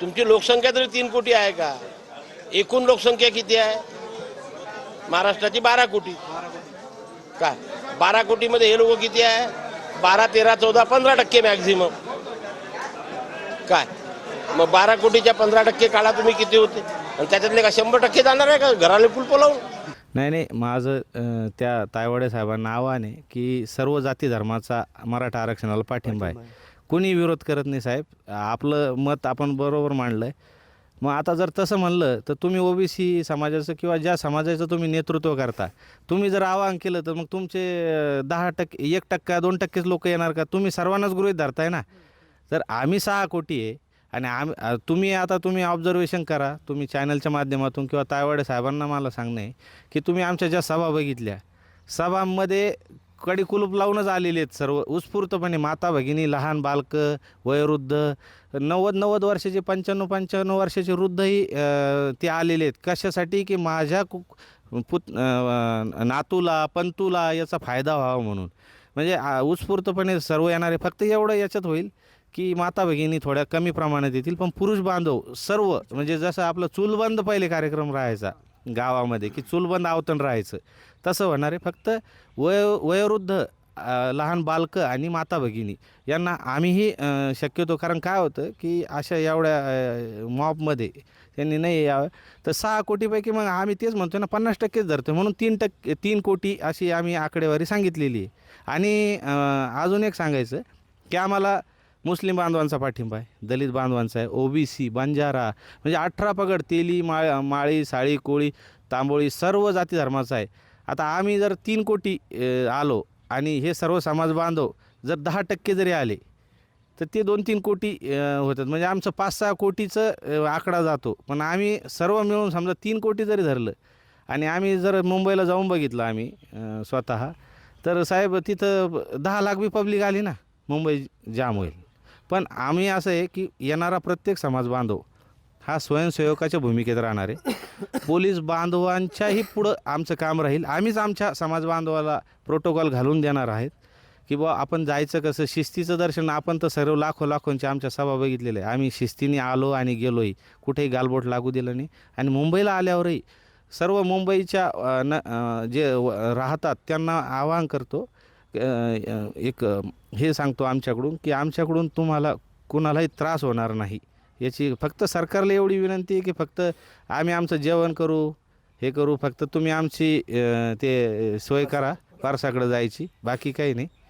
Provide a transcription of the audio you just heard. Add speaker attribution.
Speaker 1: तुमची लोकसंख्या तरी तीन कोटी आहे का? एकूण लोकसंख्या किती आहे? महाराष्ट्राची बारा कोटी. काय बारा कोटीमध्ये हे लोक किती आहे? बारा तेरा चौदा पंधरा टक्के मॅक्झिमम काय? मग बारा कोटीच्या पंधरा टक्के काळा तुम्ही किती होते? आणि त्याच्यातले का शंभर टक्के जाणार आहे का? घराला पुल पोलावून?
Speaker 2: नाही नाही. माझं त्या तायवाडे साहेबांना आव्हान आहे की सर्व जाती धर्माचा मराठा आरक्षणाला पाठिंबा आहे. कोणी विरोध करत नाही साहेब. आपलं मत आपण बरोबर मांडलं आहे मग आता जर तसं म्हणलं तर तुम्ही ओबीसी समाजाचं किंवा ज्या समाजाचं तुम्ही नेतृत्व करता तुम्ही जर आवाहन केलं तर मग तुमचे दहा टक्के एक टक्का दोन टक्केच लोक येणार का? तुम्ही सर्वांनाच गृहित धरताय ना? तर आम्ही सहा कोटी आहे आणि आम तुम्ही आता तुम्ही ऑब्झर्वेशन करा. तुम्ही चॅनलच्या माध्यमातून किंवा तायवाडे साहेबांना मला सांगणं आहे की तुम्ही आमच्या ज्या सभा बघितल्या सभांमध्ये कडी कुलूप लावूनच आलेले आहेत सर्व. उत्स्फूर्तपणे माता भगिनी लहान बालकं वयोवृद्ध नव्वद नव्वद वर्षाचे पंच्याण्णव पंच्याण्णव वर्षाचे वृद्धही ते आलेले आहेत. कशासाठी? की माझ्या कु पुत नातूला पंतूला याचा फायदा व्हावा म्हणून. म्हणजे उत्स्फूर्तपणे सर्व येणारे फक्त एवढं याच्यात होईल की माता भगिनी थोड्या कमी प्रमाणात येतील पण पुरुष बांधव सर्व म्हणजे जसं आपलं चूलबंद पहिले कार्यक्रम राहायचा गावामध्ये की चूलबंद आवतण राहायचं. तसं होणार आहे. फक्त वय वयोवृद्ध लहान बालकं आणि माता भगिनी यांना आम्हीही शक्यतो कारण काय होतं की अशा एवढ्या मॉबमध्ये त्यांनी नाही यावं. तर सहा कोटीपैकी मग आम्ही तेच म्हणतो ना पन्नास टक्केच धरतो म्हणून तीन टक्के तीन कोटी अशी आम्ही आकडेवारी सांगितलेली आहे. आणि अजून एक सांगायचं की आम्हाला मुस्लिम बांधवांचा पाठिंबा आहे दलित बांधवांचा आहे ओबीसी बंजारा म्हणजे अठरा पगड तेली माळ माळी साळी कोळी तांबोळी सर्व जाती धर्माचा आहे. आता आम्ही जर तीन कोटी आलो आणि हे सर्व समाज बांधव जर दहा टक्के जरी आले तर ते दोन तीन कोटी होतात. म्हणजे आमचं पाच सहा कोटीचं आकडा जातो. पण आम्ही सर्व मिळून समजा तीन कोटी जरी धरलं आणि आम्ही जर मुंबईला जाऊन बघितलं आम्ही स्वतः तर साहेब तिथं दहा लाख बी पब्लिक आली ना मुंबई जाम होईल. पण आम्ही असं आहे की येणारा प्रत्येक समाज बांधव हा स्वयंसेवकाच्या भूमिकेत राहणार आहे. पोलीस बांधवांच्याही पुढं आमचं काम राहील. आम्हीच आमच्या समाज बांधवाला प्रोटोकॉल घालून देणार आहेत की बुवा आपण जायचं कसं शिस्तीचं दर्शन आपण तर सर्व लाखो लाखोंच्या आमच्या सभा बघितलेल्या आहे. आम्ही शिस्तीने आलो आणि गेलोही कुठेही गालबोट लागू दिलं नाही. आणि मुंबईला आल्यावरही सर्व मुंबईच्या न जे राहतात त्यांना आवाहन करतो एक हे सांगतो आमच्याकडून की आमच्याकडून तुम्हाला कुणालाही त्रास होणार नाही. याची फक्त सरकारला एवढी विनंती आहे की फक्त आम्ही आमचं जेवण करू हे करू फक्त तुम्ही आमची ते सोय करा पारसाकडं जायची. बाकी काही नाही.